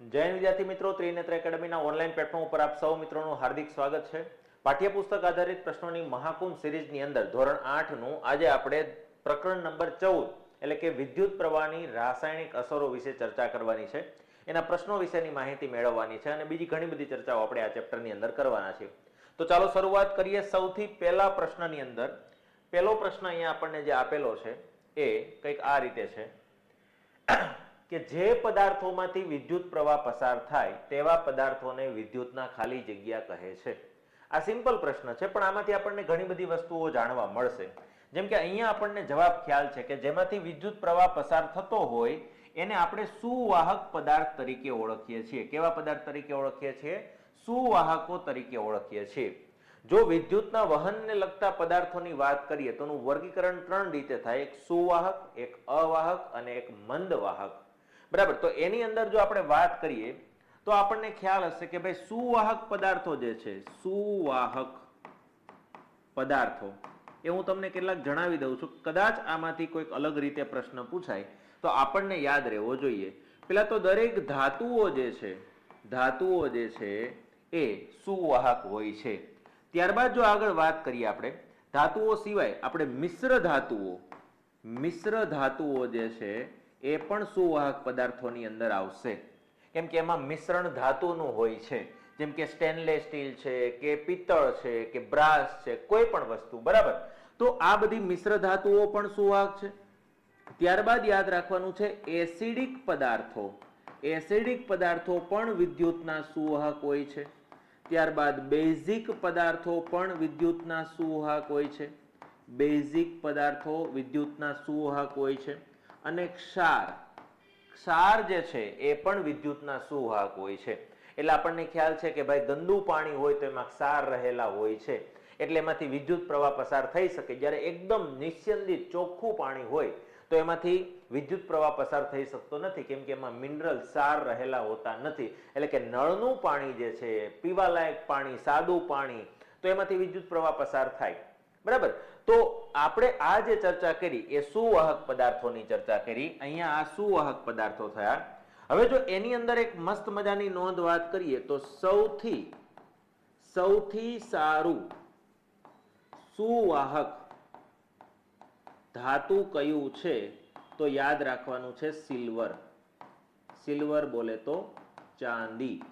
જૈન વિદ્યાર્થી મિત્રો, Trinetra એકેડમીના online platform ઉપર આપ સૌ મિત્રોનું હાર્દિક સ્વાગત છે. પાઠ્યપુસ્તક આધારિત પ્રશ્નોની મહાકુંભ સિરીઝની અંદર ધોરણ આઠનું આજે આપણે પ્રકરણ નંબર ચૌદ, એટલે કે વિદ્યુત પ્રવાહની રાસાયણિક અસરો વિશે ચર્ચા કરવાની છે. એના પ્રશ્નો વિશેની માહિતી મેળવવાની છે અને બીજી ઘણી બધી ચર્ચાઓ આપણે આ ચેપ્ટરની અંદર કરવાના છે તો ચાલો શરૂઆત કરીએ સૌથી પહેલા પ્રશ્નની અંદર. પહેલો પ્રશ્ન અહીંયા આપણને જે આપેલો છે એ કંઈક આ રીતે છે. કે જે પદાર્થોમાંથી વિદ્યુત પ્રવાહ પસાર થાય તેવા પદાર્થોને વિદ્યુતના ખાલી જગ્યા કહે છે. આ સિમ્પલ પ્રશ્ન છે, પણ આમાંથી આપણને ઘણી બધી વસ્તુઓ જાણવા મળશે. જેમ કે અહીંયા આપણને જવાબ ખ્યાલ છે કે જેમાંથી વિદ્યુત પ્રવાહ પસાર થતો હોય, એને આપણે સુવાહક પદાર્થ તરીકે ઓળખીએ છીએ. કેવા પદાર્થ તરીકે ઓળખીએ છીએ? સુવાહકો તરીકે ઓળખીએ છીએ. જો વિદ્યુતના વહનને લગતા પદાર્થોની વાત કરીએ, તો વર્ગીકરણ ત્રણ રીતે થાય. એક સુવાહક, એક અવાહક અને એક મંદવાહક. બરાબર. તો એની અંદર જો આપણે વાત કરીએ, તો આપણને ખ્યાલ હશે કે ભાઈ સુવાહક પદાર્થો જે છે, સુવાહક પદાર્થો, એ હું તમને કેટલાક જણાવી દઉં છું. કદાચ આમાંથી કોઈક અલગ રીતે પ્રશ્ન પૂછાય, તો આપણને યાદ રહેવો જોઈએ. પેલા તો દરેક ધાતુઓ જે છે, ધાતુઓ જે છે, એ સુવાહક હોય છે. ત્યારબાદ જો આગળ વાત કરીએ આપણે, ધાતુઓ સિવાય આપણે મિશ્ર ધાતુઓ મિશ્ર ધાતુઓ જે છે એ પણ સુવાહક પદાર્થોની અંદર આવશે. કેમ કે એમાં મિશ્રણ ધાતુનું હોય છે. જેમ કે સ્ટેનલેસ સ્ટીલ છે, કે પિત્તળ છે, કે બ્રાસ છે, કોઈ પણ વસ્તુ, બરાબર? તો આ બધી મિશ્ર ધાતુઓ પણ સુવાહક છે. ત્યારબાદ યાદ રાખવાનું છે, એસિડિક પદાર્થો. એસિડિક પદાર્થો પણ વિદ્યુતના સુવાહક હોય છે. ત્યારબાદ બેઝિક પદાર્થો પણ વિદ્યુતના સુવાહક હોય છે. બેઝિક પદાર્થો વિદ્યુતના સુવાહક હોય છે. અને ક્ષાર. ક્ષાર જે છે, એ પણ વિદ્યુતના સુવાહક હોય છે. એટલે આપણને ખ્યાલ છે કે ભાઈ ગંદુ પાણી હોય તો એમાં ક્ષાર રહેલા હોય છે. એટલે એમાંથી વિદ્યુત પ્રવાહ પસાર થઈ શકે. જ્યારે એકદમ નિસ્યંદિત ચોખ્ખું પાણી હોય, તો એમાંથી વિદ્યુત પ્રવાહ પસાર થઈ શકતો નથી. કેમ કે એમાં મિનરલ સાર રહેલા હોતા નથી. એટલે કે નળનું પાણી જે છે, પીવાલાયક પાણી, સાદું પાણી, તો એમાંથી વિદ્યુત પ્રવાહ પસાર થાય. બરાબર? તો આપણે આ જે ચર્ચા કરી, એ સુવાહક પદાર્થોની ચર્ચા કરી. અહીંયા આ સુવાહક પદાર્થો થયા. હવે જો એની અંદર એક મસ્ત મજાની નોંધ વાત કરીએ, તો સૌથી સૌથી સારું સુવાહક ધાતુ કયું છે, તો યાદ રાખવાનું છે સિલ્વર. સિલ્વર બોલે તો ચાંદી.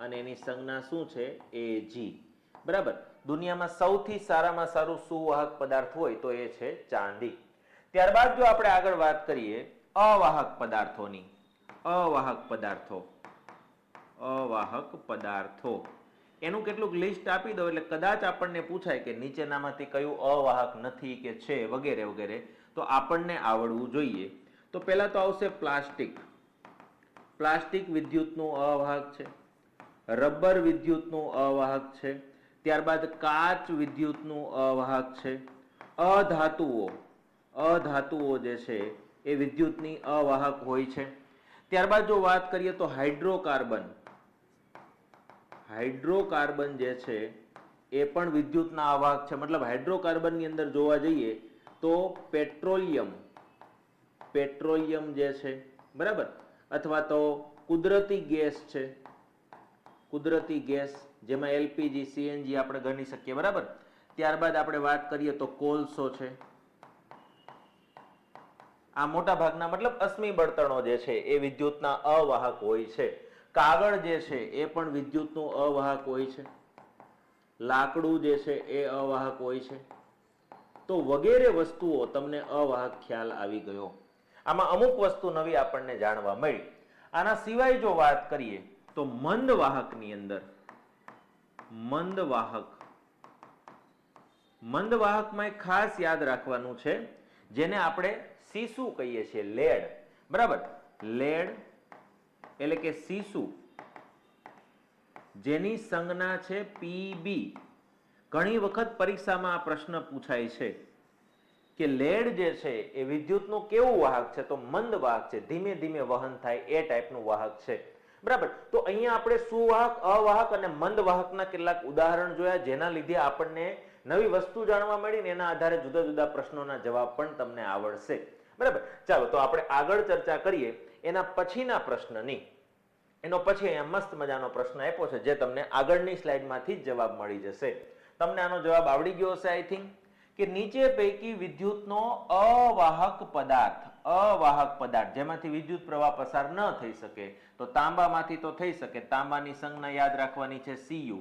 અને એની સંજ્ઞા શું છે? એજી બરાબર? દુનિયામાં સૌથી સારામાં સારું સુવાહક પદાર્થ હોય તો એ છે ચાંદી. ત્યારબાદ જો આપણે આગળ વાત કરીએ, અવાહક પદાર્થોની. અવાહક પદાર્થો. અવાહક પદાર્થો. એનું કેટલુંક લિસ્ટ આપી દો એટલે કદાચ આપણને પૂછાય કે નીચેનામાંથી કયું અવાહક નથી કે છે વગેરે વગેરે, તો આપણને આવડવું જોઈએ. તો પહેલા તો આવશે પ્લાસ્ટિક. પ્લાસ્ટિક વિદ્યુતનું અવાહક છે. રબર વિદ્યુતનું અવાહક છે. ત્યારબાદ કાચ વિદ્યુતનું અવાહક છે. અધાતુઓ. અધાતુઓ જે છે એ વિદ્યુતની અવાહક હોય છે. ત્યારબાદ જો વાત કરીએ તો હાઇડ્રોકાર્બન. હાઇડ્રોકાર્બન જે છે એ પણ વિદ્યુતના અવાહક છે. મતલબ હાઇડ્રોકાર્બનની અંદર જોવા જઈએ તો પેટ્રોલિયમ. પેટ્રોલિયમ જે છે, બરાબર? અથવા તો કુદરતી ગેસ છે. કુદરતી ગેસ જેમાં એલપીજી, સીએનજી આપણે ગણી શકીએ, બરાબર? ત્યારબાદ આપણે વાત કરીએ તો કોલસો છે. આ મોટા ભાગના મતલબ અશ્મિ બળતણો જે છે એ વિદ્યુતના અવાહક હોય છે. કાગળ જે છે એ પણ વિદ્યુતનું અવાહક હોય છે. લાકડું જે છે એ અવાહક હોય છે. તો વગેરે વસ્તુઓ તમને અવાહક ખ્યાલ આવી ગયો. આમાં અમુક વસ્તુ નવી આપણને જાણવા મળી. આના સિવાય જો વાત કરીએ તો મંદવાહકની અંદર મંદવાહક. મંદવાહકમાં એક ખાસ યાદ રાખવાનું છે, જેને આપણે સીસુ કહીએ છીએ, લેડ. બરાબર? લેડ એટલે કે સીસુ. જેની સંજ્ઞા છે પીબી ઘણી વખત પરીક્ષામાં આ પ્રશ્ન પૂછાય છે કે લેડ જે છે એ વિદ્યુતનું કેવું વાહક છે? તો મંદ વાહક છે. ધીમે ધીમે વહન થાય એ ટાઈપનું વાહક છે. બરાબર? તો અહીંયા આપણે સુવાહક, અવાહક અને મંદ વાહકના કેટલાક ઉદાહરણ જોયા, જેના લીધે આપણને નવી વસ્તુ જાણવા મળી ને એના આધારે જુદા જુદા પ્રશ્નોના જવાબ પણ તમને આવડશે. બરાબર? ચાલો, તો આપણે આગળ ચર્ચા કરીએ એના પછીના પ્રશ્નની. એનો પછી અહીંયા મસ્ત મજાનો પ્રશ્ન આપ્યો છે, જે તમને આગળની સ્લાઇડમાંથી જ જવાબ મળી જશે. તમને આનો જવાબ આવડી ગયો હશે આઈ થિંક કે નીચે પૈકી વિદ્યુતનો અવાહક પદાર્થ અવાહક પદાર્થ, જેમાંથી વિદ્યુત પ્રવાહ પસાર ન થઈ શકે, તો તાંબામાંથી તો થઈ શકે. તાંબાની સંજ્ઞા યાદ રાખવાની છે સીયુ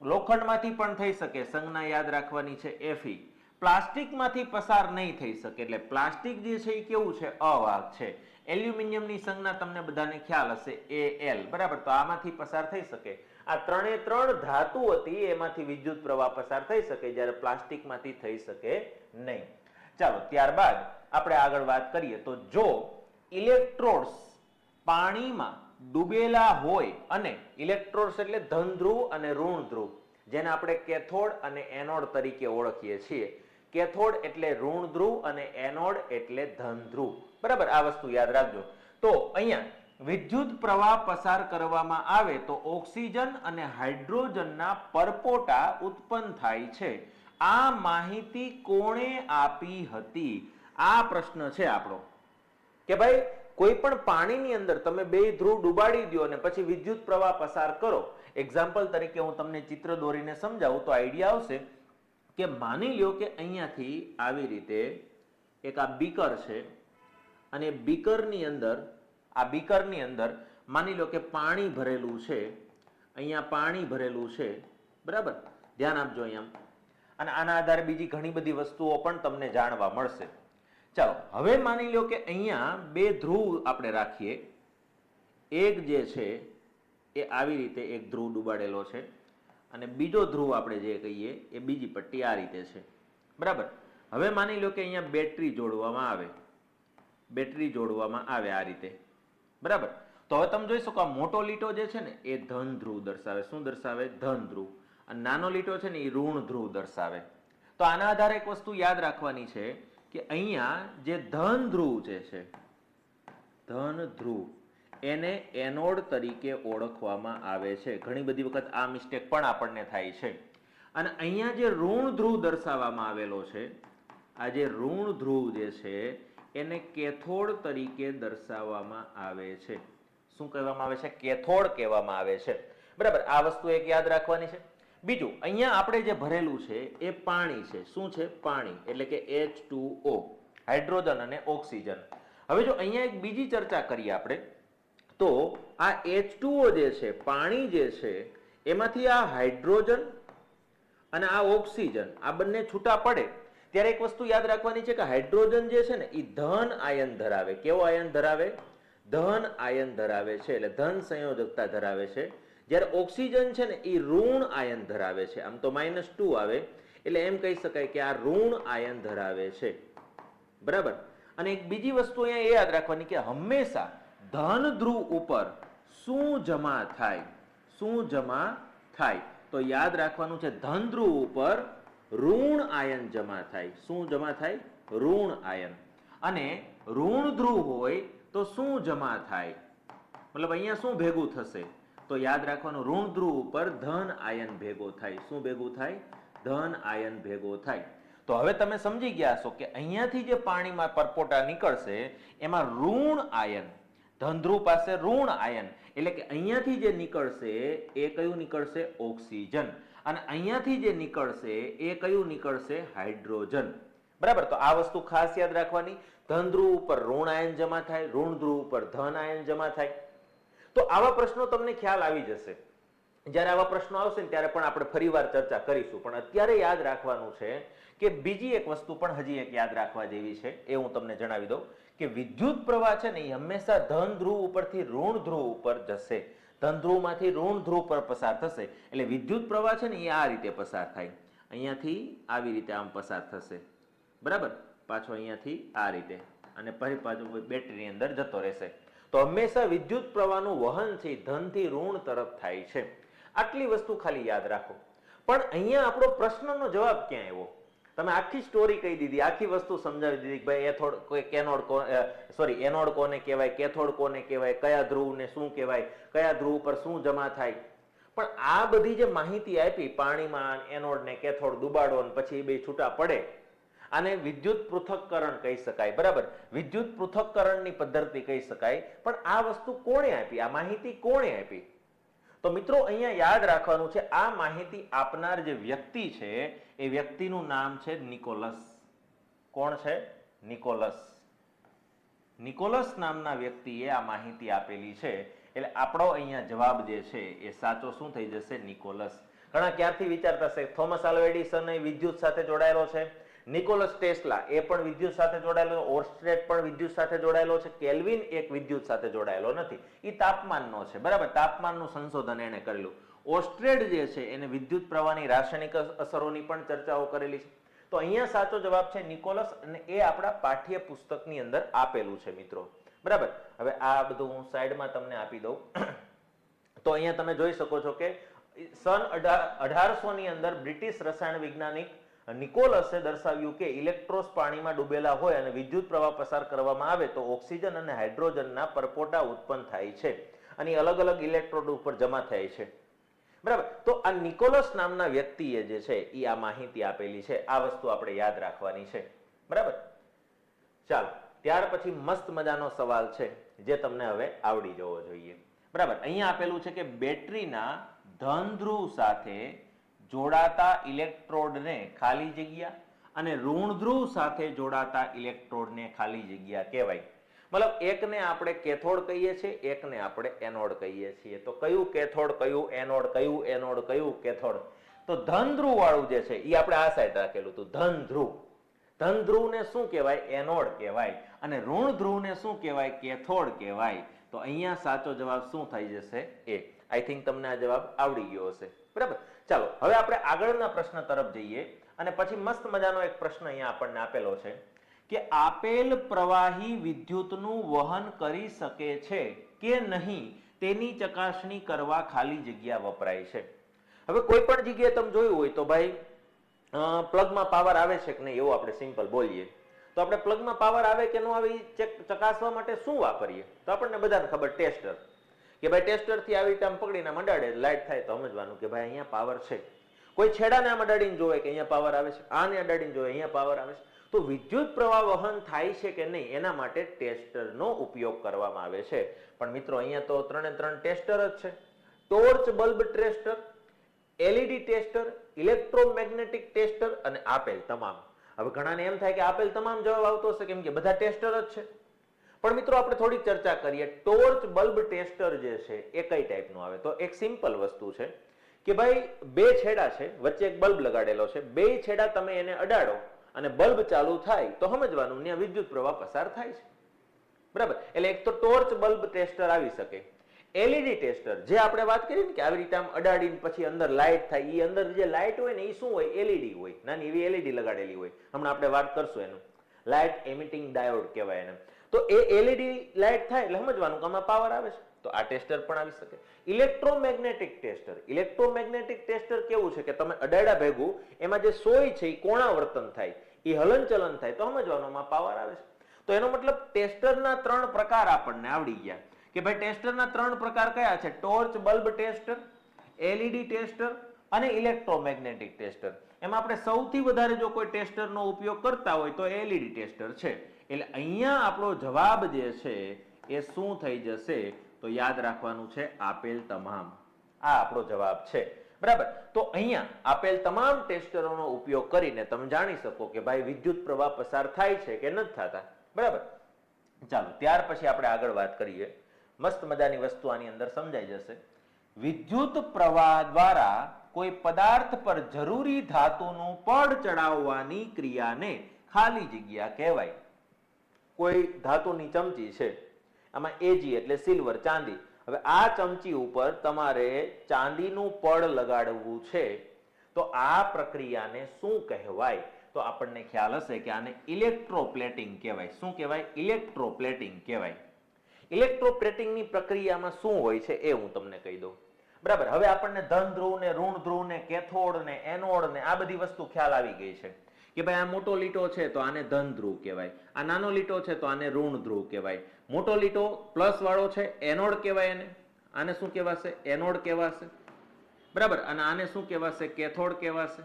લોખંડમાંથી પણ થઈ શકે, સંજ્ઞા યાદ રાખવાની છે એફી પ્લાસ્ટિકમાંથી પસાર નહીં થઈ શકે, એટલે પ્લાસ્ટિક જે છે એ કેવું છે? અવાહક છે. એલ્યુમિનિયમની સંજ્ઞા તમને બધાને ખ્યાલ હશે એ એલ બરાબર? તો આમાંથી પસાર થઈ શકે. આ ત્રણે ત્રણ ધાતુ હતી, એમાંથી વિદ્યુત પ્રવાહ પસાર થઈ શકે, જ્યારે પ્લાસ્ટિકમાંથી થઈ શકે નહીં. ચાલો, ત્યારબાદ આપણે આગળ વાત કરીએ તો જો ઇલેક્ટ્રોડ્સ પાણીમાં ડૂબેલા હોય અને ઇલેક્ટ્રોડ્સ એટલે ધન ધ્રુવ અને ઋણ ધ્રુવ જેને આપણે કેથોડ અને એનોડ તરીકે ઓળખીએ છીએ. કેથોડ એટલે ઋણ ધ્રુવ અને એનોડ એટલે ધન ધ્રુવ બરાબર? આ વસ્તુ યાદ રાખજો. તો અહીંયા વિદ્યુત પ્રવાહ પસાર કરવામાં આવે તો ઓક્સિજન અને હાઇડ્રોજનના પરપોટા ઉત્પન્ન થાય છે. આ માહિતી કોણે આપી હતી? આ પ્રશ્ન છે આપણો. કે ભાઈ, કોઈ પણ પાણીની અંદર તમે બે ધ્રુવ ડુબાડી દો અને પછી વિદ્યુત પ્રવાહ પસાર કરો. એક્ઝામ્પલ તરીકે હું તમને ચિત્ર દોરીને સમજાવું તો આઈડિયા આવશે કે માની લ્યો કે અહીંયાથી આવી રીતે એક આ બીકર છે અને બીકરની અંદર, આ બીકરની અંદર માની લો કે પાણી ભરેલું છે, અહીંયા પાણી ભરેલું છે, બરાબર? ધ્યાન આપજો અહીંયા. અને આના આધારે બીજી ઘણી બધી વસ્તુઓ પણ તમને જાણવા મળશે. ચાલો, હવે માની લો કે અહીંયા બે ધ્રુવ આપણે રાખીએ. એક જે છે, એ આવી રીતે એક ધ્રુવ ડૂબાડેલો છે અને બીજો ધ્રુવ આપણે જે કહીએ, એ બીજી પટ્ટી આ રીતે છે. બરાબર? હવે માની લો કે અહીંયા બેટરી જોડવામાં આવે. બેટરી જોડવામાં આવે આ રીતે. બરાબર? તો હવે તમે જોઈ શકો આ મોટો લીટો જે છે ને, એ ધન ધ્રુવ દર્શાવે. શું દર્શાવે? ધન ધ્રુવ. અને નાનો લીટો છે ને, એ ઋણ ધ્રુવ દર્શાવે. તો આના આધારે એક વસ્તુ યાદ રાખવાની છે. કે અહીંયા જે ધન ધ્રુવ જે છે, ધન ધ્રુવ, એને એનોડ તરીકે ઓળખવામાં આવે છે. ઘણી બધી વખત આ મિસ્ટેક પણ આપણને થાય છે. અને અહીંયા જે ઋણ ધ્રુવ દર્શાવવામાં આવેલો છે, આ જે ઋણ ધ્રુવ જે છે, એને કેથોડ તરીકે દર્શાવવામાં આવે છે. શું કહેવામાં આવે છે? કેથોડ કહેવામાં આવે છે. બરાબર, આ વસ્તુ એક યાદ રાખવાની છે. બીજું, અહીંયા આપણે જે ભરેલું છે, એ પાણી છે. શું છે? પાણી. એટલે કે એચ હાઇડ્રોજન અને ઓક્સિજન. હવે જો અહીંયા એક બીજી ચર્ચા કરીએ આપણે, તો આ એચ જે છે, પાણી જે છે, એમાંથી આ હાઇડ્રોજન અને આ ઓક્સિજન, આ બંને છૂટા પડે. ત્યારે એક વસ્તુ યાદ રાખવાની છે કે હાઇડ્રોજન જે છે ને એ ધન આયન ધરાવે. કેવો આયન ધરાવે? ધન આયન ધરાવે છે. એટલે ધન સંયોજકતા ધરાવે છે. જ્યારે ઓક્સિજન છે ને એ ઋણ આયન ધરાવે છે, આમ તો માઇનસ ટુ આવે, એટલે એમ કહી શકાય કે આ ઋણ આયન ધરાવે છે. બરાબર? અને એક બીજી વસ્તુ અહીંયા એ યાદ રાખવાની કે હંમેશા ધન ધ્રુવ ઉપર શું જમા થાય? શું જમા થાય? તો યાદ રાખવાનું છે ધન ધ્રુવ ઉપર ઋણ આયન જમા થાય. શું જમા થાય? ઋણ આયન. અને ઋણ ધ્રુવ હોય તો શું જમા થાય? મતલબ અહીંયા શું ભેગું થશે? તો યાદ રાખવાનું ઋણ ધ્રુવ ઉપર ધન આયન ભેગો થાય. શું ભેગું થાય? ધન આયન ભેગો થાય. તો હવે તમે સમજી ગયા છો કે અહીંયાથી જે પાણીમાં પરપોટા નીકળશે, એમાં ઋણ આયન, ધનધ્રુવ પાસે ઋણ આયન, એટલે કે અહીંયાથી જે નીકળશે, એ કયું નીકળશે? ઓક્સિજન. અને અહીંયાથી જે નીકળશે, એ કયું નીકળશે? હાઇડ્રોજન. બરાબર? તો આ વસ્તુ ખાસ યાદ રાખવાની. ધન ધ્રુવ ઉપર ઋણ આયન જમા થાય ઋણ ધ્રુવ ઉપર ધન આયન જમા થાય. તો આવા પ્રશ્નો તમને ખ્યાલ આવી જશે. જ્યારે આવા પ્રશ્નો આવશે ને ત્યારે પણ આપણે ફરીવાર ચર્ચા કરીશું. પણ અત્યારે યાદ રાખવાનું છે કે બીજી એક વસ્તુ પણ હજી એક યાદ રાખવા જેવી છે. એ હું તમને જણાવી દઉં કે વિદ્યુત પ્રવાહ છે ને એ હંમેશા ધન ધ્રુવ ઉપરથી ઋણ ધ્રુવ ઉપર જશે. ધન ધ્રુવમાંથી ઋણ ધ્રુવ પર પસાર થશે. એટલે વિદ્યુત પ્રવાહ છે ને એ આ રીતે પસાર થાય. અહીંયાથી આવી રીતે આમ પસાર થશે. બરાબર? પાછો અહીંયાથી આ રીતે. અને ફરી પાછું બેટરીની અંદર જતો રહેશે. તો હંમેશા વિદ્યુત પ્રવાહનું વહન છે ધનથી ઋણ તરફ થાય છે. આટલી વસ્તુ ખાલી યાદ રાખો. પણ અહીંયા આપણો પ્રશ્નનો જવાબ ક્યાં આવ્યો? તમે આખી સ્ટોરી કહી દીધી, આખી વસ્તુ સમજાવી દીધી કે ભાઈ એથોડ કેનોડ સોરી એનોડ કોને કહેવાય, કેથોડ કોને કહેવાય, કયા ધ્રુવને શું કહેવાય, કયા ધ્રુવ પર શું જમા થાય. પણ આ બધી જે માહિતી આપી, પાણીમાં એનોડ ને કેથોડ ડુબાડો ને પછી એ બે છૂટા પડે આને વિદ્યુત પૃથક્કરણ કહી શકાય, બરાબર? વિદ્યુત પૃથક્કરણની પદ્ધતિ કહી શકાય, પણ આ વસ્તુ કોણે આપી? આ માહિતી કોણે આપી? તો મિત્રો, અહીંયા યાદ રાખવાનું છે, આ માહિતી આપનાર જે વ્યક્તિ છે, એ વ્યક્તિનું નામ છે નિકોલસ. કોણ છે? નિકોલસ. નિકોલસ નામના વ્યક્તિએ આ માહિતી આપેલી છે, એટલે આપણો અહીંયા જવાબ જે છે, એ સાચો શું થઈ જશે? નિકોલસ. ઘણા ક્યારથી વિચારતા હશે? થોમસ આલ્વેડિસન વિદ્યુત સાથે જોડાયેલો છે. નિકોલસ ટેસ્લા એ પણ વિદ્યુત સાથે જોડાયેલો ઓર્સ્ટ્રેટ પણ વિદ્યુત સાથે જોડાયેલો છે. કેલ્વિન એક વિદ્યુત સાથે જોડાયેલો નથી. એ તાપમાનનો છે. બરાબર? તાપમાનનું સંશોધન એને કરેલું. ઓસ્ટ્રેડ જે છે, એને વિદ્યુત પ્રવાહની રાસાયણિક અસરોની પણ ચર્ચાઓ કરેલી છે. તો અહીંયા સાચો જવાબ છે નિકોલસ અને એ આપણા પાઠ્ય પુસ્તકની અંદર આપેલું છે, મિત્રો. બરાબર? હવે આ બધું હું સાઈડમાં તમને આપી દઉં. તો અહીંયા તમે જોઈ શકો છો કે સન અઢારસો ની અંદર બ્રિટિશ રસાયણ વૈજ્ઞાનિક નિકોલસે દર્શાવ્યું કે ઇલેક્ટ્રોસ પાણીમાં ડૂબેલા હોય અને વિદ્યુત પ્રવાહ પસાર કરવામાં આવે તો ઓક્સિજન અને હાઇડ્રોજનના પરપોટા ઉત્પન્ન થાય છે. અને અલગ અલગ ઇલેક્ટ્રોડ ઉપર જમા થાય છે. બરાબર? તો આ નિકોલસ નામના વ્યક્તિએ જે છે એ આ માહિતી આપેલી છે. આ વસ્તુ આપણે યાદ રાખવાની છે. બરાબર? ચાલો, ત્યાર પછી મસ્ત મજાનો સવાલ છે, જે તમને હવે આવડી જવો જોઈએ. બરાબર? અહીંયા આપેલું છે કે બેટરીના ધન ધ્રુવ સાથે જોડાતા ઇલેક્ટ્રોડને ખાલી જગ્યા અને ઋણ ધ્રુવ સાથે જોડાતા ઇલેક્ટ્રોડને ખાલી જગ્યા કહેવાય. મતલબ એકને આપણે કેથોડ કહીએ છીએ, એકને આપણે એનોડ કહીએ છીએ. તો કયું કેથોડ, કયું એનોડ કયું એનોડ, કયું કેથોડ? તો ધન ધ્રુવ વાળું જે છે એ આપણે આ સાઈડ રાખેલું હતું ધન ધ્રુવ ધન ધ્રુવને શું કહેવાય? એનોડ કહેવાય. અને ઋણ ધ્રુવને શું કહેવાય? કેથોડ કહેવાય. તો અહીંયા સાચો જવાબ શું થઈ જશે? એ. આઈ થિંક તમને આ જવાબ આવડી ગયો હશે. બરાબર? ચાલો, હવે આપણે આગળના પ્રશ્ન તરફ જઈએ અને પછી મસ્ત મજાનો એક પ્રશ્ન અહીંયા આપણને આપેલો છે કે આપેલ પ્રવાહી વિદ્યુતનું વહન કરી શકે છે કે નહીં તેની ચકાસણી કરવા ખાલી જગ્યા વપરાય છે. હવે કોઈ પણ જગ્યાએ તમે જોયું હોય તો ભાઈ પ્લગમાં પાવર આવે છે કે નહીં એવું આપણે સિમ્પલ બોલીએ. તો આપણે પ્લગમાં પાવર આવે કે ન આવે ચેક ચકાસવા માટે શું વાપરીએ? તો આપણને બધાને ખબર ટેસ્ટર કે ભાઈ ટેસ્ટરથી આવી રીતે આમ પકડીને મંડાડે, લાઈટ થાય તો સમજવાનું કે ભાઈ અહીંયા પાવર છે. કોઈ છેડાને આમ અડાડીને જોવે કે અહીંયા પાવર આવે છે, આને અડાડીને જોવે, અહીંયા પાવર આવે છે. તો વિદ્યુત પ્રવાહ વહન થાય છે કે નહીં, એના માટે ટેસ્ટરનો ઉપયોગ કરવામાં આવે છે. પણ મિત્રો, અહીંયા તો ત્રણે ત્રણ ટેસ્ટર જ છે. Torch bulb tester, LED tester, electromagnetic tester અને આપેલ તમામ. હવે ઘણાને એમ થાય કે આપેલ તમામ જવાબ આવતો હશે, કેમ કે બધા ટેસ્ટર જ છે. પણ મિત્રો આપણે થોડી ચર્ચા કરીએ. ટોર્ચ બલ્બ ટેસ્ટર જે છે, એ કઈ ટાઈપનું આવે? તો એક સિમ્પલ વસ્તુ છે કે ભાઈ, બે છેડા છે, વચ્ચે એક બલ્બ લગાડેલો છે. બે છેડા તમે એને અડાડો અને બલ્બ ચાલુ થાય તો સમજવાનું, ત્યાં વિદ્યુત પ્રવાહ પસાર થાય છે. બરાબર? એટલે એક તો ટોર્ચ બલ્બ ટેસ્ટર આવી શકે. એલઈડી ટેસ્ટર, જે આપણે વાત કરી ને કે આવી રીતે આમ અડાડીને પછી અંદર લાઇટ થાય એ અંદર જે લાઇટ હોય ને એ શું હોય? એલઈડી હોય. નાની એવી એલઈડી લગાડેલી હોય. હમણાં આપણે વાત કરશું એનું. લાઇટ એમિટિંગ ડાયોડ કહેવાય એને. તો એ એલઈડી લાઇટ થાય એટલે સમજવાનું કે આમાં પાવર આવે છે. તો આ ટેસ્ટર પણ આવી શકે. ઇલેક્ટ્રોમેગ્નેટિક ટેસ્ટર ઇલેક્ટ્રોમેગ્નેટિક ટેસ્ટર કેવું છે કે તમે અડાડા ભેગું, એમાં જે સોય છે એ કોણાવર્તન થાય એ હલનચલન થાય. તો સમજવાનું આમાં પાવર આવે છે. તો એનો મતલબ ટેસ્ટરના ત્રણ પ્રકાર આપણને આવડી ગયા. કે ભાઈ ટેસ્ટરના ત્રણ પ્રકાર કયા છે? Torch bulb tester LED tester અને ઇલેક્ટ્રોમેગ્નેટિક ટેસ્ટર એમાં આપણે સૌથી વધારે જો કોઈ ટેસ્ટરનો ઉપયોગ કરતા હોય તો એલઈડી ટેસ્ટર છે. એટલે અહીંયા આપણો જવાબ જે છે એ શું થઈ જશે તો યાદ રાખવાનું છે આપેલ તમામ. આ આપણો જવાબ છે. બરાબર? તો અહીંયા આપેલ તમામ ટેસ્ટરોનો ઉપયોગ કરીને તમે જાણી શકો કે ભાઈ વિદ્યુત પ્રવાહ પસાર થાય છે કે નથી થતા. બરાબર? ચાલો, ત્યાર પછી આપણે આગળ વાત કરીએ. મસ્ત મજાની વસ્તુ આની અંદર સમજાઈ જશે. વિદ્યુત પ્રવાહ દ્વારા કોઈ પદાર્થ પર જરૂરી ધાતુનું પડ ચડાવવાની ક્રિયાને ખાલી જગ્યા કહેવાય. કોઈ ધાતુની ચમચી છે. આમાં એજી એટલે સિલ્વર ચાંદી. હવે આ ચમચી ઉપર તમારે ચાંદીનું પડ લગાડવું છે. તો આ પ્રક્રિયાને શું કહેવાય? તો આપણને ખ્યાલ હશે કે આને ઇલેક્ટ્રોપ્લેટિંગ કહેવાય. શું કહેવાય? ઇલેક્ટ્રોપ્લેટિંગ કહેવાય. ઇલેક્ટ્રોપ્લેટિંગની પ્રક્રિયામાં શું હોય છે એ હું તમને કહી દઉં. બરાબર, હવે આપણને ધન ધ્રુવ ને ઋણ ધ્રુવ ને કેથોડ ને એનોડ ને આ બધી વસ્તુ ખ્યાલ આવી ગઈ છે. કે ભાઈ આ મોટો લીટો છે તો આને ધન ધ્રુવ કહેવાય. આ નાનો લીટો છે તો આને ઋણ ધ્રુવ કહેવાય. મોટો લીટો પ્લસ વાળો છે એનોડ કહેવાય એને. આને શું કહેવાશે? એનોડ કહેવાશે. બરાબર? અને આને શું કહેવાશે? કેથોડ કહેવાશે.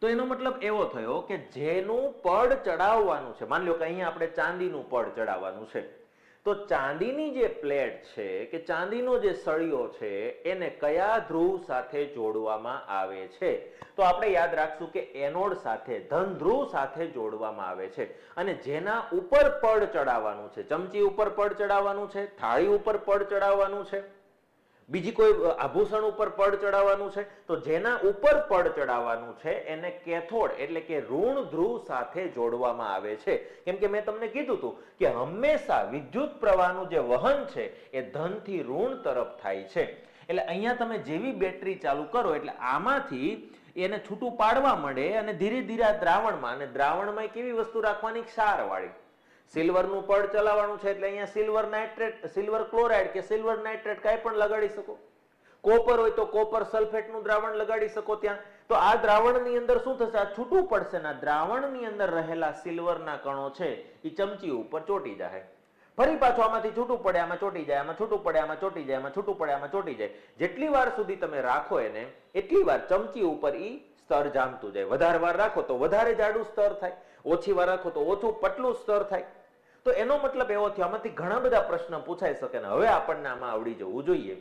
તો એનો મતલબ એવો થયો કે જેનું પડ ચડાવવાનું છે. માની લો કે અહીંયા આપણે ચાંદીનું પડ ચડાવવાનું છે. તો ચાંદીની જે પ્લેટ છે કે ચાંદીનો જે સળિયો છે, એને કયા ધ્રુવ સાથે જોડવામાં આવે છે? તો આપણે યાદ રાખશું કે એનોડ સાથે, ધન ધ્રુવ સાથે જોડવામાં આવે છે. અને જેના ઉપર પડ ચડાવવાનું છે. ચમચી ઉપર પડ ચડાવવાનું છે? થાળી ઉપર પડ ચડાવવાનું છે? બીજી કોઈ આભૂષણ ઉપર પડ ચડાવવાનું છે? તો જેના ઉપર પડ ચડાવવાનું છે, એને કેથોડ એટલે કે ઋણ ધ્રુવ સાથે જોડવામાં આવે છે. કેમ કે મેં તમને કીધું હતું કે હંમેશા વિદ્યુત પ્રવાહનું જે વહન છે, એ ધનથી ઋણ તરફ થાય છે. એટલે અહીંયા તમે જેવી બેટરી ચાલુ કરો, એટલે આમાંથી એને છૂટું પાડવા મળે અને ધીરે ધીરે આ દ્રાવણમાં, અને દ્રાવણમાં કેવી વસ્તુ રાખવાની? ક્ષારવાળી. સિલ્વરનું પડ ચલાવવાનું છે એટલે અહીંયા સિલ્વર નાઇટ્રેટ, સિલ્વર ક્લોરાઇડ કે સિલ્વર નાઇટ્રેટ કાંઈ પણ લગાડી શકો. કોપર હોય તો કોપર સલ્ફેટનું દ્રાવણ લગાડી શકો ત્યાં. તો આ દ્રાવણની અંદર શું થશે? આ છૂટું પડશે ના દ્રાવણની અંદર રહેલા સિલ્વરના કણો છે, એ ચમચી ઉપર ચોટી જાય ફરી પાછું આમાંથી છૂટું પડે, આમાં ચોટી જાય, આમાં છૂટું પડે, આમાં ચોટી જાય, આમાં છૂટું પડે, આમાં ચોટી જાય. જેટલી વાર સુધી તમે રાખો એને, એટલી વાર ચમચી ઉપર ઈ સ્તર જામતું જાય. વધારે વાર રાખો તો વધારે જાડું સ્તર થાય. ઓછી વાર રાખો તો ઓછું પટલું સ્તર થાય. તો એનો મતલબ એવો થયો, આમાંથી ઘણા બધા પ્રશ્ન પૂછાઈ શકે ને હવે આપણને આમાં આવડી જવું જોઈએ.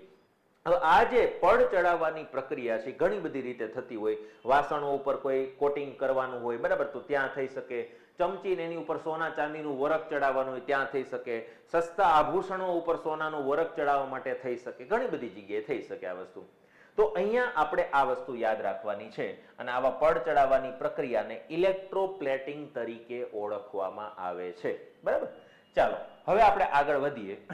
હવે આ જે પડ ચડાવવાની પ્રક્રિયા છે, ઘણી બધી રીતે થતી હોય. વાસણો ઉપર કોઈ કોટિંગ કરવાનું હોય, બરાબર? તો ત્યાં થઈ શકે. ચમચીને એની ઉપર સોના ચાંદીનું વરખ ચડાવવાનું હોય, ત્યાં થઈ શકે. સસ્તા આભૂષણો ઉપર સોનાનું વરખ ચડાવવા માટે થઈ શકે. ઘણી બધી જગ્યાએ થઈ શકે આ વસ્તુ. તો અહીંયા આપણે આ વસ્તુ યાદ રાખવાની છે અને આવા પડ ચડાવવાની પ્રક્રિયાને ઇલેક્ટ્રોપ્લેટિંગ તરીકે ઓળખવામાં આવે છે. બરાબર? ચાલો, હવે આપણે આગળ વધીએ.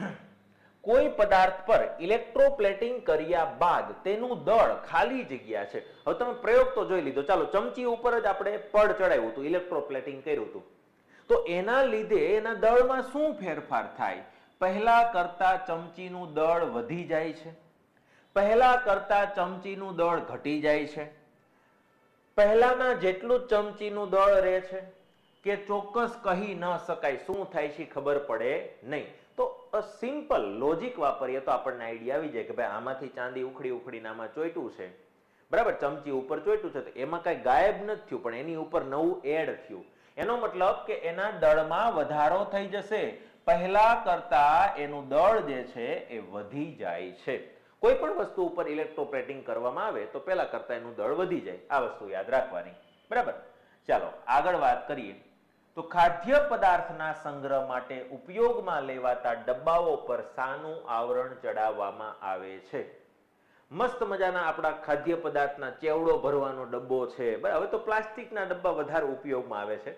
કોઈ પદાર્થ પર ઇલેક્ટ્રોપ્લેટિંગ કર્યા બાદ તેનું દળ ખાલી જગ્યા છે. હવે તમે પ્રયોગ તો જોઈ લીધો. ચાલો, ચમચી ઉપર જ આપણે પડ ચડાવ્યું હતું, ઇલેક્ટ્રોપ્લેટિંગ કર્યું હતું. તો એના લીધે એના દળમાં શું ફેરફાર થાય? પહેલા કરતા ચમચીનું દળ વધી જાય છે. પહેલા કરતા ચમચીનું દળ ઘટી જાય છે. પહેલાના જેટલું ચમચીનું દળ રહે છે કે ચોક્કસ કહી ન શકાય. શું થાય છે ખબર પડે નહીં. તો સિમ્પલ લોજિક વાપરીએ તો આપણને આઈડિયા આવી જાય કે ભાઈ આમાંથી ચાંદી ઉખડી ઉખડીને આમાં ચોઈટું છે. બરાબર? ચમચી ઉપર ચોઈટું છે તો એમાં કઈ ગાયબ નથી થયું, પણ એની ઉપર નવું એડ થયું. એનો મતલબ કે એના દળમાં વધારો થઈ જશે. પહેલા કરતા એનું દળ જે છે એ વધી જાય છે. કોઈ પણ વસ્તુ ઉપર ઇલેક્ટ્રોપ્લેટિંગ કરવામાં આવે તો પહેલા કરતા એનું દળ વધી જાય. આ વસ્તુ યાદ રાખવાની. બરાબર? ચાલો, આગળ વાત કરીએ. તો ખાદ્ય પદાર્થના સંગ્રહ માટે ઉપયોગમાં લેવાતા ડબ્બાઓ પર સાનું આવરણ ચડાવવામાં આવે છે. મસ્ત મજાના આપણા ખાદ્ય પદાર્થના ચેવડો ભરવાનો ડબ્બો છે. બરાબર? હવે તો પ્લાસ્ટિકના ડબ્બા વધારે ઉપયોગમાં આવે છે.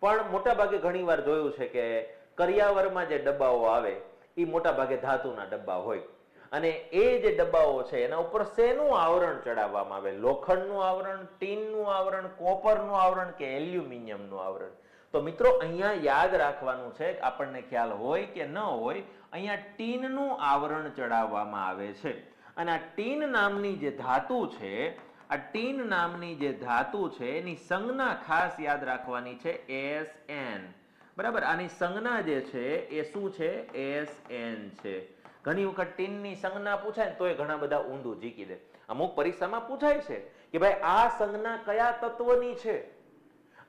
પણ મોટા ભાગે ઘણી જોયું છે કે કરિયાવરમાં જે ડબ્બાઓ આવે એ મોટા ભાગે ધાતુના ડબ્બા હોય. અને એ જે ડબ્બાઓ છે, એના ઉપર શેનું આવરણ ચડાવવામાં આવે લોખંડનું આવરણ, ટીનનું આવરણ, કોપરનું આવરણ કે એલ્યુમિનિયમનું આવરણ? તો મિત્રો, અહીંયા યાદ રાખવાનું છે આપણને ખ્યાલ હોય કે ન હોય, અહીંયા ટીનનું આવરણ ચડાવવામાં આવે છે. અને આ ટીન નામની જે ધાતુ છે, આ ટીન નામની જે ધાતુ છે, એની સંજ્ઞા ખાસ યાદ રાખવાની છે, એસ એન. બરાબર? આની સંજ્ઞા જે છે, એ શું છે? એસ એન છે. ઘણી વખત ટીનની સંજ્ઞા પૂછાય ને તોય ઘણા બધા ઊંધું જીકી દે. અમુક પરીક્ષામાં પૂછાય છે કે ભાઈ, આ સંજ્ઞા કયા તત્વની છે?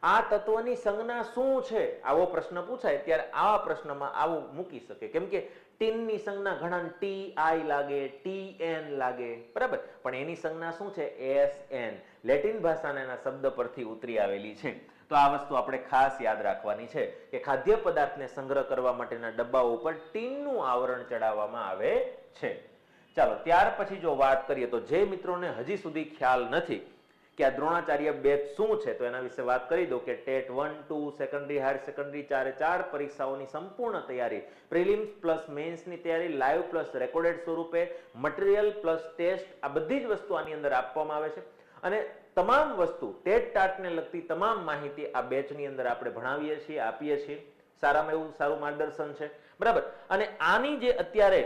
આ તત્વની સંજ્ઞા શું છે? આવો પ્રશ્ન પૂછાય ત્યારે આવા પ્રશ્નમાં આવું મૂકી શકે. કેમ કે ટીનની સંજ્ઞા ઘણા ટી આઈ લાગે, ટી એન લાગે, બરાબર? પણ એની સંજ્ઞા શું છે? S N. લેટિન ભાષાના શબ્દ પરથી ઉતરી આવેલી છે. તો આ વસ્તુ આપણે ખાસ યાદ રાખવાની છે કે ખાદ્ય પદાર્થને સંગ્રહ કરવા માટેના ડબ્બાઓ ઉપર ટીનનું આવરણ ચડાવવામાં આવે છે. ચાલો, ત્યાર પછી જો વાત કરીએ તો જે મિત્રોને હજી સુધી ખ્યાલ નથી કે આ દ્રોણાચાર્ય બેચ શું છે, તો એના વિશે વાત કરી દો કે TET one, two, secondary higher, secondary ચારે, ચાર પરીક્ષાઓની સંપૂર્ણ તૈયારી. પ્રિલિમ્સ પ્લસ મેન્સની તૈયારી, લાઈવ પ્લસ રેકોર્ડેડ સ્વરૂપે, મટીરિયલ પ્લસ ટેસ્ટ, આ બધી જ વસ્તુ આની અંદર આપવામાં આવે છે. અને તમામ વસ્તુ ટેટ ટાટને લગતી તમામ માહિતી આ બેચની અંદર આપણે ભણાવીએ છીએ, આપીએ છીએ. સારામાં એવું સારું માર્ગદર્શન છે. બરાબર? અને આની જે અત્યારે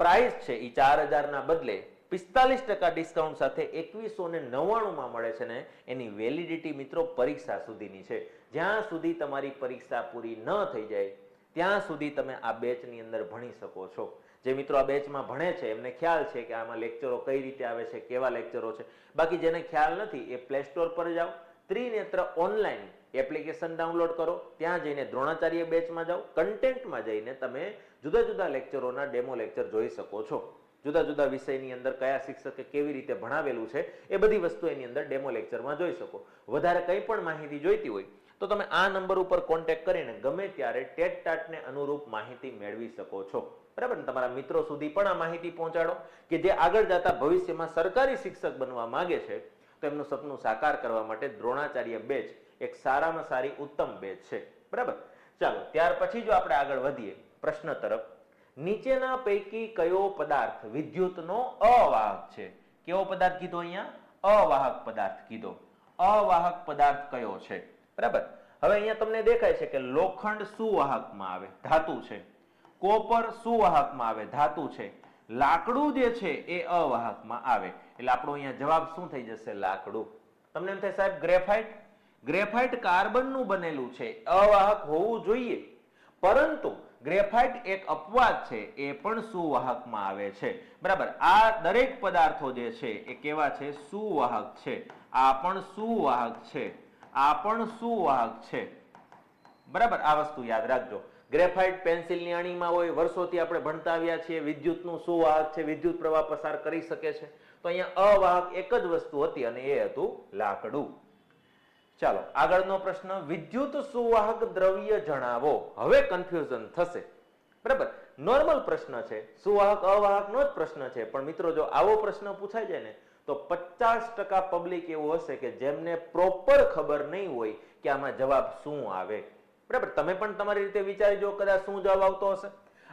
પ્રાઇસ છે એ ચાર હજારના બદલે પિસ્તાલીસ ટકા ડિસ્કાઉન્ટ સાથે એકવીસો ને નવ્વાણુંમાં મળે છે ને, એની વેલિડિટી મિત્રો પરીક્ષા સુધીની છે. જ્યાં સુધી તમારી પરીક્ષા પૂરી ન થઈ જાય, ત્યાં સુધી તમે આ બેચની અંદર ભણી શકો છો. જે મિત્રો આ બેચમાં ભણે છે, એમને ખ્યાલ છે કે આમાં લેક્ચરો કઈ રીતે આવે છે, કેવા લેક્ચરો છે. બાકી જેને ખ્યાલ નથી, એ પ્લે સ્ટોર પર જાઓ, ત્રિનેત્ર ઓનલાઈન એપ્લિકેશન ડાઉનલોડ કરો, ત્યાં જઈને દ્રોણાચાર્ય બેચમાં જાઓ કન્ટેન્ટમાં જઈને તમે જુદા જુદા લેક્ચરોના ડેમો લેક્ચર જોઈ શકો છો. જુદા જુદા વિષયની અંદર કયા શિક્ષકે કેવી રીતે ભણાવેલું છે, એ બધી વસ્તુ એની અંદર ડેમો લેક્ચરમાં જોઈ શકો. વધારે કંઈ પણ માહિતી જોઈતી હોય, તો તમે આ નંબર ઉપર કોન્ટેક્ટ કરીને ગમે ત્યારે ટેટ ટાટને અનુરૂપ માહિતી મેળવી શકો છો. બરાબર ને? તમારા મિત્રો સુધી પણ આ માહિતી પહોંચાડો કે જે આગળ જતા ભવિષ્યમાં સરકારી શિક્ષક બનવા માંગે છે, તો એમનું સપનું સાકાર કરવા માટે દ્રોણાચાર્ય બેચ એક સારામાં સારી ઉત્તમ બેચ છે. બરાબર? ચાલો, ત્યાર પછી જો આપણે આગળ વધીએ, પ્રશ્ન તરફ. નીચેના પૈકી કયો પદાર્થ વિદ્યુતનો અવાહક છે? કેવો પદાર્થ કીધો અહીંયા? અવાહક પદાર્થ કીધો. અવાહક પદાર્થ કયો છે? બરાબર? હવે અહીંયા તમને દેખાય છે કે લોખંડ સુવાહકમાં આવે, ધાતુ છે. કોપર સુવાહકમાં આવે, ધાતુ છે. લાકડું જે છે એ અવાહકમાં આવે. એટલે આપણો અહીંયા જવાબ શું થઈ જશે? લાકડું. તમને એમ થાય સાહેબ, ગ્રેફાઇટ? ગ્રેફાઇટ કાર્બનનું બનેલું છે. અવાહક હોવું જોઈએ. પરંતુ ગ્રેફાઇટ એક અપવાદ છે, એ પણ સુવાહકમાં આવે છે. બરાબર. આ દરેક પદાર્થો જે છે, એ કેવા છે? સુવાહક છે. આ પણ સુવાહક છે. આ પણ સુવાહક છે. બરાબર. આ વસ્તુ યાદ રાખજો. ગ્રેફાઇટ પેન્સિલની અણીમાં હોય, વર્ષોથી આપણે ભણતા આવ્યા છીએ, વિદ્યુતનું સુવાહક છે, વિદ્યુત પ્રવાહ પસાર કરી શકે છે. તો અહીંયા અવાહક એક જ વસ્તુ હતી અને એ હતું લાકડું. ચાલો, આગળનો પ્રશ્ન, વિદ્યુત સુવાહક દ્રવ્ય જણાવો. હવે કન્ફ્યુઝન થશે. બરાબર? નોર્મલ પ્રશ્ન છે. સુવાહક, અવાહકનો જ પ્રશ્ન છે. પણ મિત્રો, જો આવો પ્રશ્ન પૂછાય જાય ને, તો પચાસ ટકા પબ્લિક એવું હશે કે જેમને પ્રોપર ખબર નહીં હોય કે આમાં જવાબ શું આવે. બરાબર, તમે પણ તમારી રીતે વિચારી જો કદાચ શું જવાબ આવતો હશે.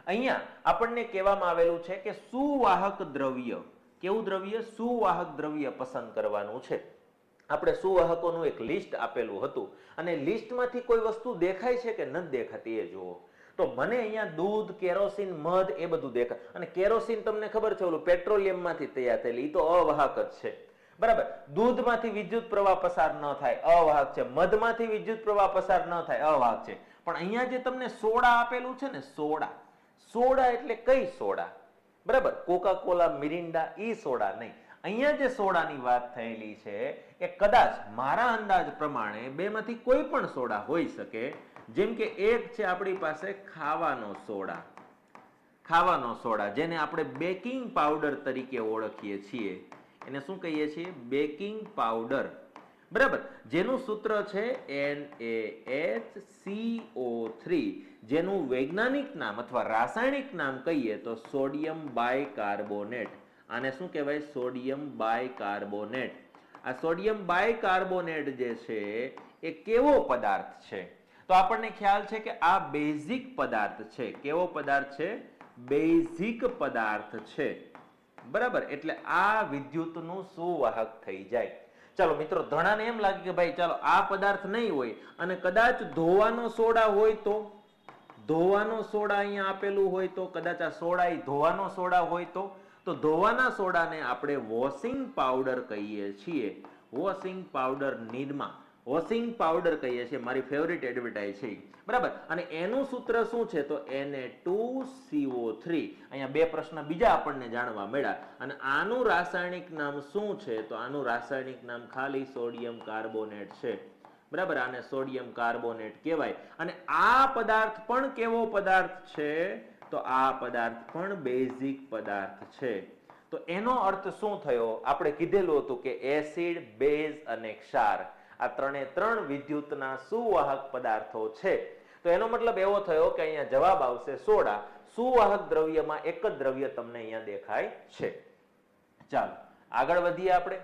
અહીંયા આપણને કહેવામાં આવેલું છે કે સુવાહક દ્રવ્ય, કેવું દ્રવ્ય? સુવાહક દ્રવ્ય પસંદ કરવાનું છે. આપણે સુવાહકોનું એક લિસ્ટ આપેલું હતું અને લિસ્ટમાંથી કોઈ વસ્તુ દેખાય છે કે નથી દેખાતી એ જુઓ. તો મને અહીંયા દૂધ, કેરોસીન, મધ એ બધું દેખાય અને કેરોસીન તમને ખબર છે, ઓલું પેટ્રોલિયમમાંથી તૈયાર થયેલી એ તો અવાહક જ છે. બરાબર. દૂધમાંથી વિદ્યુત પ્રવાહ પસાર ન થાય, અવાહક છે. મધમાંથી વિદ્યુત પ્રવાહ પસાર ન થાય, અવાહક છે. પણ અહીંયા જે તમને સોડા આપેલું છે ને, સોડા. સોડા એટલે કઈ સોડા? બરાબર. કોકા કોલા મિરિન્ડા ઈ સોડા નહીં. અહીંયા જે સોડાની વાત થયેલી છે એ કદાચ મારા અંદાજ પ્રમાણે બેમાંથી કોઈ પણ સોડા હોઈ શકે. જેમ કે એક છે આપણી પાસે ખાવાનો સોડા. ખાવાનો સોડા, જેને આપણે બેકિંગ પાવડર તરીકે ઓળખીએ છીએ. એને શું કહીએ છીએ? Baking powder. બરાબર? જેનું સૂત્ર છે N A H CO three. જેનું વૈજ્ઞાનિક નામ અથવા રાસાયણિક નામ કહીએ તો સોડિયમ બાયકાર્બોનેટ. આને શું કહેવાય? Sodium bicarbonate. આ સોડિયમ બાયકાર્બોનેટ જે છે, એ કેવો પદાર્થ છે? તો આપણને ખ્યાલ છે કે આ બેઝિક પદાર્થ છે. કેવો પદાર્થ છે? બેઝિક પદાર્થ છે. બરાબર? એટલે આ વિદ્યુતનું સુવાહક થઈ જાય. ચાલો મિત્રો ઘણાને એમ લાગે કે ભાઈ ચાલો આ પદાર્થ નહીં હોય અને કદાચ ધોવાનો સોડા હોય તો? ધોવાનો સોડા અહીંયા આપેલું હોય તો? કદાચ આ સોડા એ ધોવાનો સોડા હોય તો? તો ધોવાના સોડાને આપણે વોશિંગ પાવડર કહીએ છીએ. Washing powder Nirma. Washing powder કહીએ છીએ, મારી ફેવરિટ એડવર્ટાઇઝ બરાબર? અને એનું સૂત્ર શું છે? તો Na2CO3 અહીંયા બે પ્રશ્ન બીજા આપણને જાણવા મળ્યા. અને આનું રાસાયણિક નામ શું છે? તો આનું રાસાયણિક નામ ખાલી સોડિયમ કાર્બોનેટ છે. બરાબર? આને સોડિયમ કાર્બોનેટ કહેવાય. અને આ પદાર્થ પણ કેવો પદાર્થ છે? તો આ પદાર્થ પણ બેઝિક પદાર્થ છે. તો એનો અર્થ શું થયો? આપણે કીધેલું હતું કે એસિડ બેઝ અને ક્ષાર. આ ત્રણે ત્રણ વિદ્યુતના સુવાહક પદાર્થો છે. તો એનો મતલબ એવો થયો કે અહીંયા જવાબ આવશે સોડા. સુવાહક દ્રવ્યમાં એક જ દ્રવ્ય તમને અહીંયા દેખાય છે. ચાલો, આગળ વધીએ આપણે.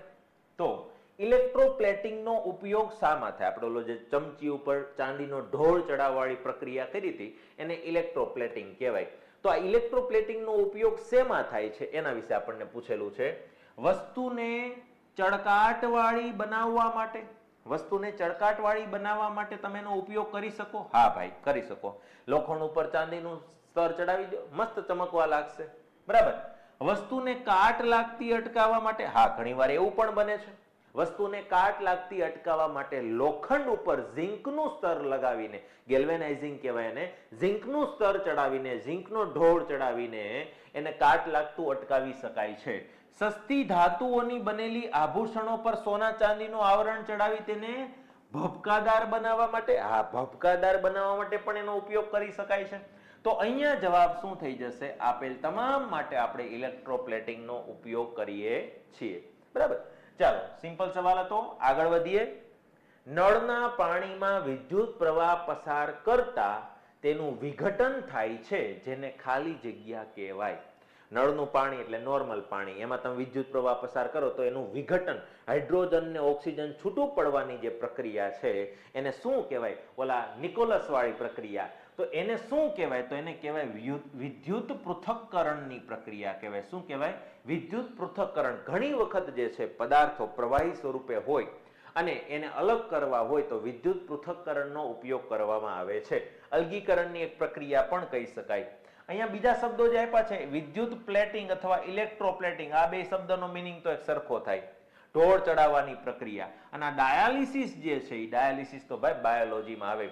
તો, ઇલેક્ટ્રોપ્લેટિંગનો ઉપયોગ શામાં થાય આપણે ઓલો જે ચમચી ઉપર ચાંદીનો ઢોળ ચડાવવાળી પ્રક્રિયા કરી હતી, એને ઇલેક્ટ્રોપ્લેટિંગ કહેવાય. તો આ ઇલેક્ટ્રોપ્લેટિંગનો ઉપયોગ શેમાં થાય છે? એના વિશે આપણને પૂછેલું છે. વસ્તુને ચળકાટવાળી બનાવવા માટે. વસ્તુને ચળકાટવાળી બનાવવા માટે તમે એનો ઉપયોગ કરી શકો? હા ભાઈ, કરી શકો. લોખંડ ઉપર ચાંદીનું સ્તર ચડાવી દો. મસ્ત ચમકવા લાગશે. બરાબર? વસ્તુને કાટ લાગતી અટકાવવા માટે, હા, ઘણીવાર એવું પણ બને છે. વસ્તુને કાટ લાગતી અટકાવવા માટે લોખંડ ઉપર ઝીંકનું સ્તર લગાવીને, ગેલ્વેનાઇઝિંગ કહેવાય એને, ઝીંકનું સ્તર ચડાવીને, ઝીંકનો ઢોળ ચડાવીને એને કાટ લાગતું અટકાવી શકાય છે. સસ્તી ધાતુઓની બનેલી આભૂષણો પર સોના ચાંદીનું આવરણ ચડાવી તેને ભપકાદાર બનાવવા માટે હા ભપકાદાર બનાવવા માટે પણ એનો ઉપયોગ કરી શકાય છે. તો અહીંયા જવાબ શું થઈ જશે? આપેલ તમામ માટે આપણે ઇલેક્ટ્રોપ્લેટિંગનો ઉપયોગ કરીએ છીએ. બરાબર? ચાલો, સિમ્પલ સવાલ હતો. આગળ વધીએ. નળના પાણીમાં વિદ્યુત પ્રવાહ પસાર કરતા તેનું વિઘટન થાય છે, જેને ખાલી જગ્યા કહેવાય. નળનું પાણી એટલે નોર્મલ પાણી, એમાં તમે વિદ્યુત પ્રવાહ પસાર કરો તો એનું વિઘટન, હાઇડ્રોજન ને ઓક્સિજન છૂટું પડવાની જે પ્રક્રિયા છે, એને શું કહેવાય? ઓલા નિકોલસ વાળી પ્રક્રિયા. તો એને શું કહેવાય? તો એને કહેવાય વિદ્યુત- પૃથક્કરણની પ્રક્રિયા કહેવાય. શું કહેવાય? વિદ્યુત પૃથક્કરણ. ઘણી વખત જે છે પદાર્થો પ્રવાહી સ્વરૂપે હોય અને એને અલગ કરવા હોય તો વિદ્યુત પૃથક્કરણનો ઉપયોગ કરવામાં આવે છે. અલગીકરણની એક પ્રક્રિયા પણ કહી શકાય. અહીંયા બીજા શબ્દો જે આપ્યા છે, વિદ્યુત પ્લેટિંગ અથવા ઇલેક્ટ્રોપ્લેટિંગ આ બે શબ્દનો મિનિંગ તો એક સરખો થાય. ઢોળ ચડાવવાની પ્રક્રિયા. અને આ ડાયાલિસિસ જે છે એ ડાયાલિસિસ તો ભાઈ બાયોલોજીમાં આવે.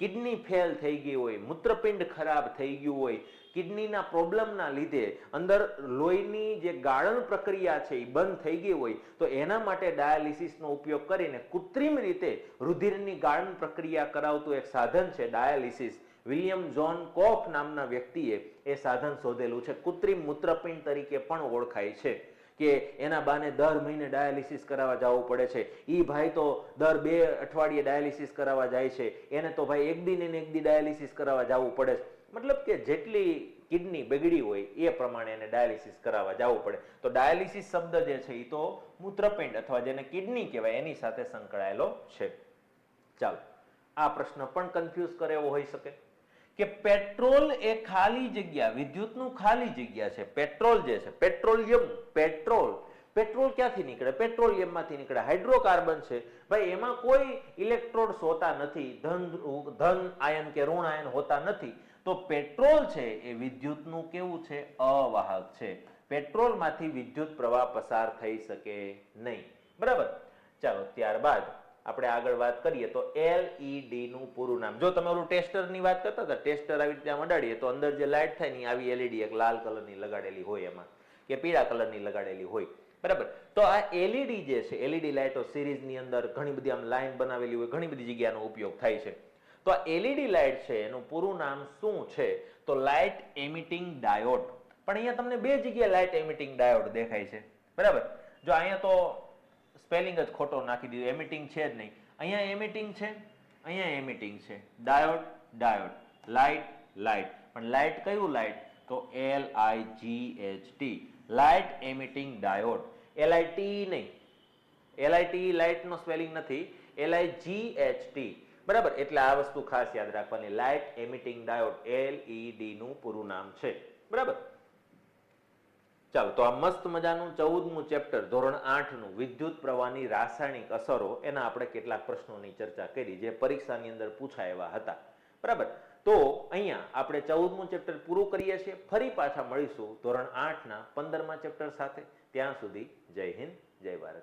કિડની ફેલ થઈ ગઈ હોય, મૂત્રપિંડ ખરાબ થઈ ગયું હોય કિડનીના પ્રોબ્લેમના લીધે અંદર લોહીની જે ગાળણ પ્રક્રિયા છે એ બંધ થઈ ગઈ હોય, તો એના માટે ડાયાલિસિસનો ઉપયોગ કરીને કૃત્રિમ રીતે રુધિરની ગાળણ પ્રક્રિયા કરાવતું એક સાધન છે ડાયાલિસિસ વિલિયમ જોન કોફ નામના વ્યક્તિએ એ સાધન શોધેલું છે. કૃત્રિમ મૂત્રપિંડ તરીકે પણ ઓળખાય છે કે એના બાને દર મહિને ડાયાલિસિસ કરાવવા જવું પડે છે. એ ભાઈ તો દર બે અઠવાડિયે ડાયાલિસિસ કરાવવા જાય છે. એને તો ભાઈ એક દિન એક દી ડાયાલિસિસ કરાવવા જવું પડે છે. મતલબ કે જેટલી કિડની બગડી હોય એ પ્રમાણે એને ડાયાલિસિસ કરાવવા જવું પડે. તો ડાયાલિસિસ શબ્દ જે છે એ તો મૂત્રપિંડ અથવા જેને કિડની કહેવાય એની સાથે સંકળાયેલો છે. ચાલો, આ પ્રશ્ન પણ કન્ફ્યુઝ કરે એવો હોઈ શકે. કે પેટ્રોલ એ ખાલી જગ્યા, વિદ્યુતનું ખાલી જગ્યા છે. પેટ્રોલ જે છે, પેટ્રોલિયમ, પેટ્રોલ. પેટ્રોલ ક્યાંથી નીકળે? પેટ્રોલિયમમાંથી નીકળે. હાઇડ્રોકાર્બન છે. ભાઈ, એમાં કોઈ ઇલેક્ટ્રોડ્સ હોતા નથી, ધન ધન, આયન કે ઋણ આયન હોતા નથી. તો પેટ્રોલ છે એ વિદ્યુતનું કેવું છે? અવાહક છે. પેટ્રોલમાંથી વિદ્યુત પ્રવાહ પસાર થઈ શકે નહીં. બરાબર? ચાલો, ત્યારબાદ આપણે આગળ વાત કરીએ તો એલઈડી નું પૂરું નામ. જો તમે ઓલું ટેસ્ટરની વાત કરતા હતા, ટેસ્ટર આવી રીતે મંડાડીએ તો અંદર જે લાઇટ થાય ને આવી એલઈડી એક લાલ કલરની લગાડેલી હોય એમાં, કે પીળા કલરની લગાડેલી હોય. બરાબર? તો આ એલઈડી જે છે એલઈડી લાઇટો સિરીઝની અંદર ઘણી બધી આમ લાઇન બનાવેલી હોય, ઘણી બધી જગ્યાનો ઉપયોગ થાય છે. તો આ એલઈડી લાઇટ છે, એનું પૂરું નામ શું છે? તો લાઇટ એમિટિંગ ડાયોડ પણ અહીંયા તમને બે જગ્યાએ લાઇટ એમિટિંગ ડાયોડ દેખાય છે. બરાબર? જો અહીંયા તો સ્પેલિંગ જ ખોટો નાખી દીધો. એમિટિંગ છે જ નહીં. અહીંયા એમિટિંગ છે, અહીંયા એમિટિંગ છે. ડાયોડ ડાયોડ લાઇટ લાઇટ પણ લાઇટ કયું લાઇટ તો L I G H T light emitting diode L I T નહીં. એલ આઈ ટી લાઇટનો સ્પેલિંગ નથી. L I G H T બરાબર? એટલે આ વસ્તુ ખાસ યાદ રાખવાની. Light emitting diode L E D નું પૂરું નામ છે. બરાબર? ચાલો, તો આ મસ્ત મજાનું ચૌદમું ચેપ્ટર ધોરણ આઠનું વિદ્યુત પ્રવાહની રાસાયણિક અસરો, એના આપણે કેટલાક પ્રશ્નોની ચર્ચા કરી, જે પરીક્ષાની અંદર પૂછાયેલા હતા. બરાબર? તો અહીંયા આપણે ચૌદમું ચેપ્ટર પૂરું કરીએ છીએ. ફરી પાછા મળીશું ધોરણ આઠના પંદરમા ચેપ્ટર સાથે. ત્યાં સુધી જય હિન્દ, જય ભારત.